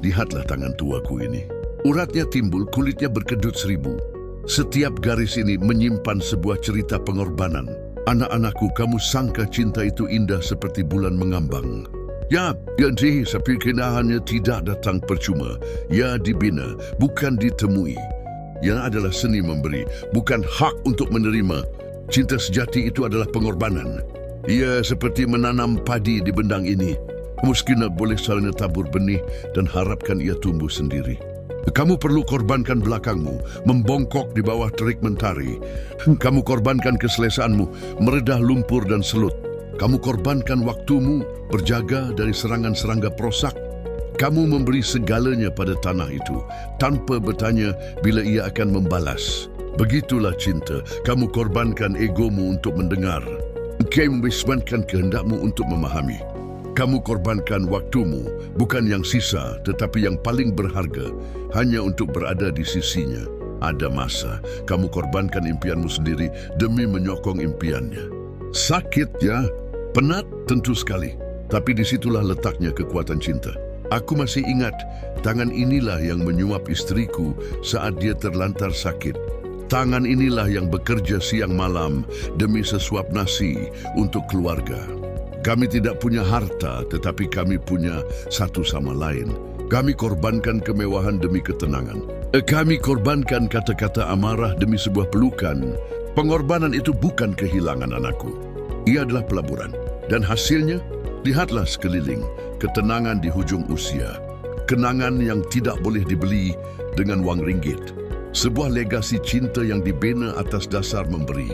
Lihatlah tangan tuaku ini. Uratnya timbul, kulitnya berkedut seribu. Setiap garis ini menyimpan sebuah cerita pengorbanan. Anak-anakku, kamu sangka cinta itu indah seperti bulan mengambang. Ya, tapi kenahannya tidak datang percuma. Ya dibina, bukan ditemui. Yang adalah seni memberi, bukan hak untuk menerima. Cinta sejati itu adalah pengorbanan. Ia seperti menanam padi di bendang ini. Kamu sekinar boleh salahnya tabur benih dan harapkan ia tumbuh sendiri. Kamu perlu korbankan belakangmu, membongkok di bawah terik mentari. Kamu korbankan keselesaanmu, meredah lumpur dan selut. Kamu korbankan waktumu, berjaga dari serangan serangga perosak. Kamu memberi segalanya pada tanah itu, tanpa bertanya bila ia akan membalas. Begitulah cinta, kamu korbankan egomu untuk mendengar. Kamu membismankan kehendakmu untuk memahami. Kamu korbankan waktumu, bukan yang sisa tetapi yang paling berharga, hanya untuk berada di sisinya. Ada masa kamu korbankan impianmu sendiri demi menyokong impiannya. Sakit ya, penat tentu sekali, tapi disitulah letaknya kekuatan cinta. Aku masih ingat, tangan inilah yang menyuap istriku saat dia terlantar sakit. Tangan inilah yang bekerja siang malam demi sesuap nasi untuk keluarga. Kami tidak punya harta, tetapi kami punya satu sama lain. Kami korbankan kemewahan demi ketenangan. Kami korbankan kata-kata amarah demi sebuah pelukan. Pengorbanan itu bukan kehilangan anakku. Ia adalah pelaburan. Dan hasilnya, lihatlah sekeliling, ketenangan di hujung usia. Kenangan yang tidak boleh dibeli dengan wang ringgit. Sebuah legasi cinta yang dibina atas dasar memberi.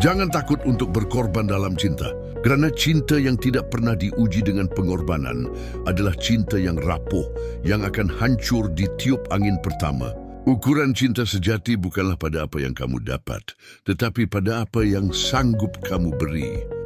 Jangan takut untuk berkorban dalam cinta. Kerana cinta yang tidak pernah diuji dengan pengorbanan adalah cinta yang rapuh, yang akan hancur di tiup angin pertama. Ukuran cinta sejati bukanlah pada apa yang kamu dapat, tetapi pada apa yang sanggup kamu beri.